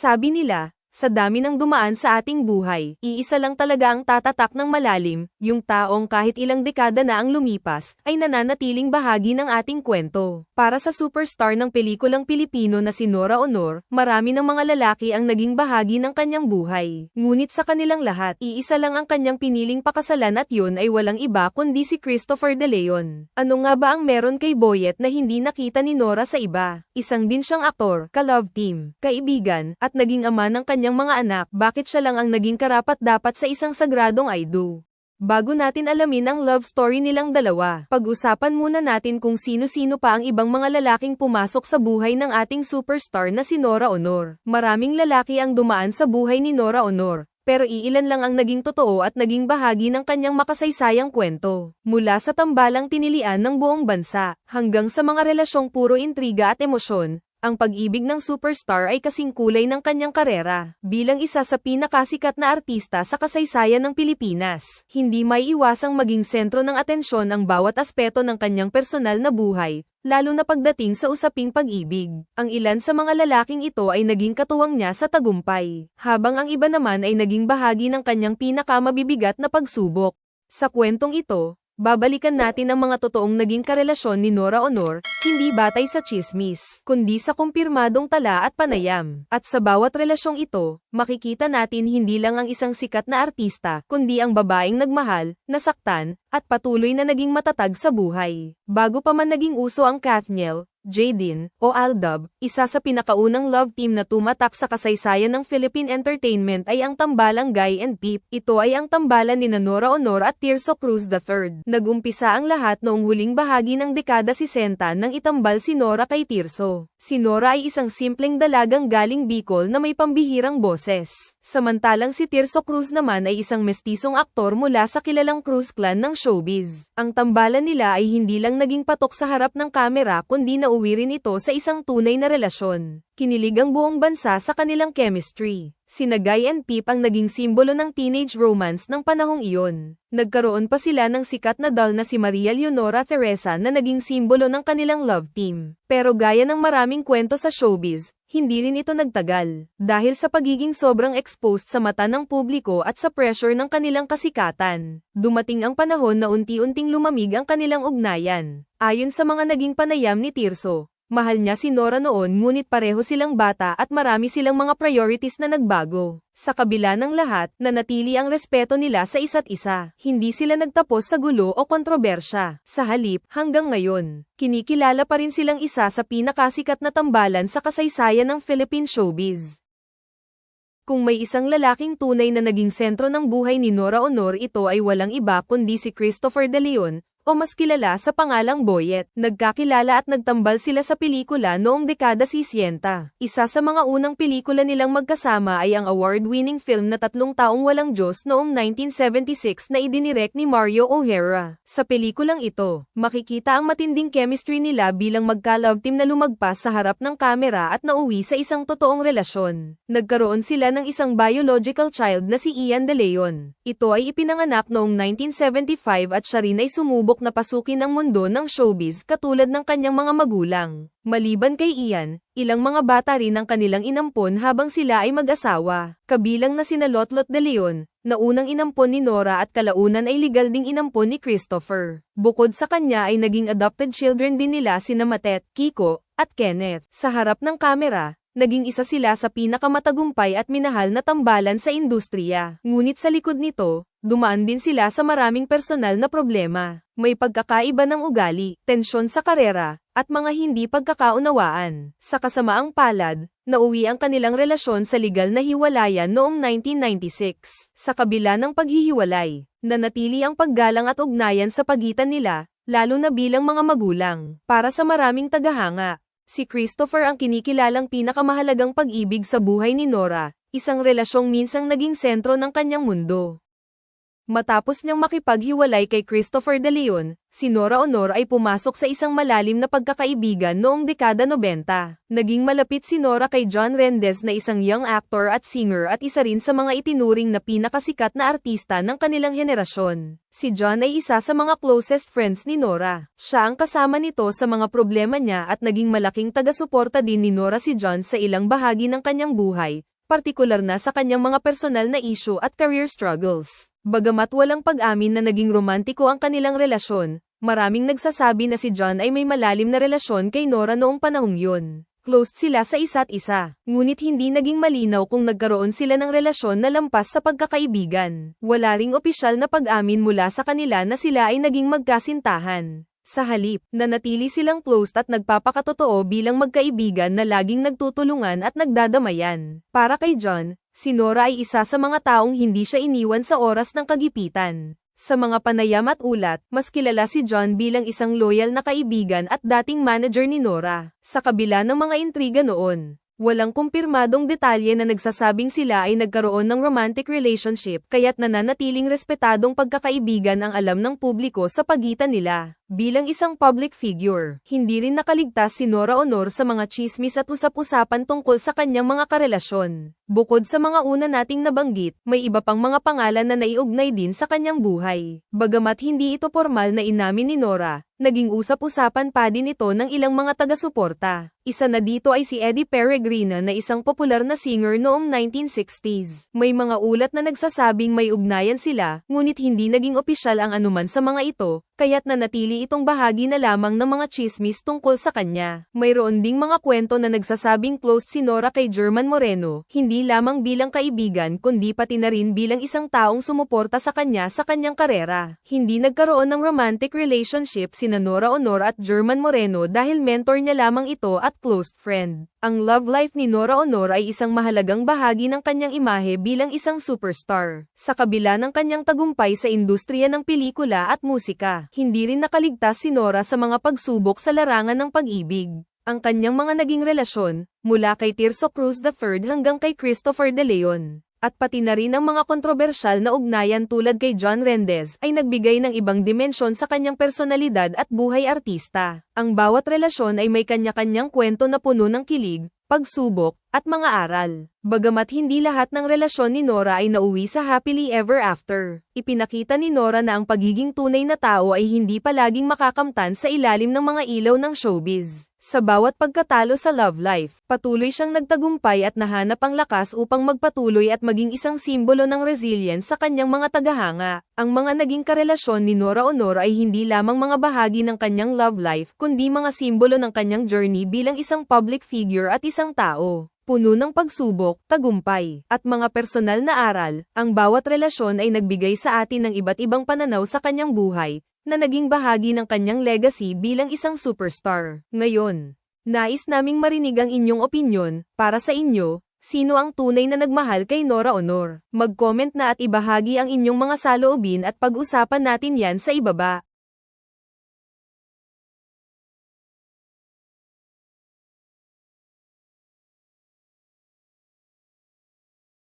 Sabi nila, sa dami ng dumaan sa ating buhay, iisa lang talaga ang tatatak ng malalim, yung taong kahit ilang dekada na ang lumipas, ay nananatiling bahagi ng ating kwento. Para sa superstar ng pelikulang Pilipino na si Nora Honor, marami ng mga lalaki ang naging bahagi ng kanyang buhay. Ngunit sa kanilang lahat, iisa lang ang kanyang piniling pakasalan at yun ay walang iba kundi si Christopher De Leon. Ano nga ba ang meron kay Boyet na hindi nakita ni Nora sa iba? Isang din siyang aktor, ka-love team, kaibigan, at naging ama ng kanyang mga anak, bakit siya lang ang naging karapat-dapat sa isang sagradong aido? Bago natin alamin ang love story nilang dalawa, pag-usapan muna natin kung sino-sino pa ang ibang mga lalaking pumasok sa buhay ng ating superstar na si Nora Honor. Maraming lalaki ang dumaan sa buhay ni Nora Honor, pero iilan lang ang naging totoo at naging bahagi ng kanyang makasaysayang kwento. Mula sa tambalang tinilian ng buong bansa, hanggang sa mga relasyong puro intriga at emosyon, ang pag-ibig ng superstar ay kasing kulay ng kanyang karera. Bilang isa sa pinakasikat na artista sa kasaysayan ng Pilipinas, hindi may iwasang maging sentro ng atensyon ang bawat aspeto ng kanyang personal na buhay, lalo na pagdating sa usaping pag-ibig. Ang ilan sa mga lalaking ito ay naging katuwang niya sa tagumpay, habang ang iba naman ay naging bahagi ng kanyang pinakamabibigat na pagsubok. Sa kwentong ito, babalikan natin ang mga totoong naging karelasyon ni Nora Honor, hindi batay sa chismis, kundi sa kumpirmadong tala at panayam. At sa bawat relasyong ito, makikita natin hindi lang ang isang sikat na artista, kundi ang babaeng nagmahal, nasaktan, at patuloy na naging matatag sa buhay. Bago pa man naging uso ang Kathniel, Jadin, o Aldab, isa sa pinakaunang love team na tumatak sa kasaysayan ng Philippine Entertainment ay ang tambalang Guy and Peep. Ito ay ang tambalan ni Nora Honor at Tirso Cruz III. Nagumpisa ang lahat noong huling bahagi ng dekada 60 nang itambal si Nora kay Tirso. Si Nora ay isang simpleng dalagang galing Bicol na may pambihirang boses. Samantalang si Tirso Cruz naman ay isang mestisong aktor mula sa kilalang Cruz clan ng showbiz. Ang tambalan nila ay hindi lang naging patok sa harap ng kamera kundi na nauwi rin ito sa isang tunay na relasyon. Kinilig ang buong bansa sa kanilang chemistry. Sina Guy and Pip ang naging simbolo ng teenage romance ng panahong iyon. Nagkaroon pa sila ng sikat na doll na si Maria Leonora Teresa na naging simbolo ng kanilang love team. Pero gaya ng maraming kwento sa showbiz, hindi rin ito nagtagal. Dahil sa pagiging sobrang exposed sa mata ng publiko at sa pressure ng kanilang kasikatan, dumating ang panahon na unti-unting lumamig ang kanilang ugnayan. Ayon sa mga naging panayam ni Tirso, Mahal niya si Nora noon ngunit pareho silang bata at marami silang mga priorities na nagbago. Sa kabila ng lahat, nanatili ang respeto nila sa isa't isa. Hindi sila nagtapos sa gulo o kontrobersya. Sa halip, hanggang ngayon, kinikilala pa rin silang isa sa pinakasikat na tambalan sa kasaysayan ng Philippine showbiz. Kung may isang lalaking tunay na naging sentro ng buhay ni Nora Honor ito ay walang iba kundi si Christopher De Leon, o mas kilala sa pangalang Boyet. Nagkakilala at nagtambal sila sa pelikula noong dekada 60. Isa sa mga unang pelikula nilang magkasama ay ang award-winning film na Tatlong Taong Walang Diyos noong 1976 na idinirect ni Mario O'Hara. Sa pelikulang ito, makikita ang matinding chemistry nila bilang magka-love team na lumagpas sa harap ng kamera at nauwi sa isang totoong relasyon. Nagkaroon sila ng isang biological child na si Ian De Leon. Ito ay ipinanganak noong 1975 at siya rin ay sumubok na pasukin ang mundo ng showbiz katulad ng kanyang mga magulang. Maliban kay Ian, ilang mga bata rin ang kanilang inampon habang sila ay mag-asawa. Kabilang na sina Lotlot de Leon, na unang inampon ni Nora at kalaunan ay legal ding inampon ni Christopher. Bukod sa kanya ay naging adopted children din nila sina Matet, Kiko, at Kenneth. Sa harap ng kamera, naging isa sila sa pinakamatagumpay at minahal na tambalan sa industriya. Ngunit sa likod nito, dumaan din sila sa maraming personal na problema. May pagkakaiba ng ugali, tensyon sa karera, at mga hindi pagkakaunawaan. Sa kasamaang palad, nauwi ang kanilang relasyon sa legal na hiwalayan noong 1996. Sa kabila ng paghihiwalay, nanatili ang paggalang at ugnayan sa pagitan nila, lalo na bilang mga magulang. Para sa maraming tagahanga, si Christopher ang kinikilalang pinakamahalagang pag-ibig sa buhay ni Nora, isang relasyong minsang naging sentro ng kanyang mundo. Matapos niyang makipaghiwalay kay Christopher De Leon, si Nora Honor ay pumasok sa isang malalim na pagkakaibigan noong dekada 90. Naging malapit si Nora kay John Rendez na isang young actor at singer at isa rin sa mga itinuring na pinakasikat na artista ng kanilang henerasyon. Si John ay isa sa mga closest friends ni Nora. Siya ang kasama nito sa mga problema niya at naging malaking taga-suporta din ni Nora si John sa ilang bahagi ng kanyang buhay, partikular na sa kanyang mga personal na issue at career struggles. Bagamat walang pag-amin na naging romantiko ang kanilang relasyon, maraming nagsasabi na si John ay may malalim na relasyon kay Nora noong panahong yun. Closed sila sa isa't isa, ngunit hindi naging malinaw kung nagkaroon sila ng relasyon na lampas sa pagkakaibigan. Wala ring opisyal na pag-amin mula sa kanila na sila ay naging magkasintahan. Sa halip, nanatili silang closed at nagpapakatotoo bilang magkaibigan na laging nagtutulungan at nagdadamayan. Para kay John, si Nora ay isa sa mga taong hindi siya iniwan sa oras ng kagipitan. Sa mga panayam at ulat, mas kilala si John bilang isang loyal na kaibigan at dating manager ni Nora. Sa kabila ng mga intriga noon, Walang kumpirmadong detalye na nagsasabing sila ay nagkaroon ng romantic relationship kaya't nananatiling respetadong pagkakaibigan ang alam ng publiko sa pagitan nila. Bilang isang public figure, hindi rin nakaligtas si Nora Honor sa mga chismis at usap-usapan tungkol sa kanyang mga karelasyon. Bukod sa mga una nating nabanggit, may iba pang mga pangalan na naiugnay din sa kanyang buhay. Bagamat hindi ito formal na inamin ni Nora, naging usap-usapan pa din ito ng ilang mga taga-suporta. Isa na dito ay si Eddie Peregrina na isang popular na singer noong 1960s. May mga ulat na nagsasabing may ugnayan sila, ngunit hindi naging opisyal ang anuman sa mga ito, kaya't nanatili itong bahagi na lamang ng mga chismis tungkol sa kanya. Mayroon ding mga kwento na nagsasabing closed si Nora kay German Moreno, hindi lamang bilang kaibigan kundi pati na rin bilang isang taong sumuporta sa kanya sa kanyang karera. Hindi nagkaroon ng romantic relationship sina Nora Honor at German Moreno dahil mentor niya lamang ito at close friend. Ang love life ni Nora Honor ay isang mahalagang bahagi ng kanyang imahe bilang isang superstar. Sa kabila ng kanyang tagumpay sa industriya ng pelikula at musika, hindi rin nakaligtas si Nora sa mga pagsubok sa larangan ng pag-ibig. Ang kanyang mga naging relasyon, mula kay Tirso Cruz III hanggang kay Christopher De Leon, at pati na rin ang mga kontrobersyal na ugnayan tulad kay John Rendez ay nagbigay ng ibang dimensyon sa kanyang personalidad at buhay artista. Ang bawat relasyon ay may kanya-kanyang kwento na puno ng kilig, pagsubok, at mga aral. Bagamat hindi lahat ng relasyon ni Nora ay nauwi sa happily ever after, ipinakita ni Nora na ang pagiging tunay na tao ay hindi palaging makakamtan sa ilalim ng mga ilaw ng showbiz. Sa bawat pagkatalo sa love life, patuloy siyang nagtagumpay at nahanap ang lakas upang magpatuloy at maging isang simbolo ng resilience sa kanyang mga tagahanga. Ang mga naging karelasyon ni Nora Honor ay hindi lamang mga bahagi ng kanyang love life kundi mga simbolo ng kanyang journey bilang isang public figure at isang tao puno ng pagsubok, tagumpay, at mga personal na aral, ang bawat relasyon ay nagbigay sa atin ng iba't ibang pananaw sa kanyang buhay, na naging bahagi ng kanyang legacy bilang isang superstar. Ngayon, nais naming marinig ang inyong opinyon, para sa inyo, sino ang tunay na nagmahal kay Nora Honor? Mag-comment na at ibahagi ang inyong mga saloobin at pag-usapan natin yan sa ibaba.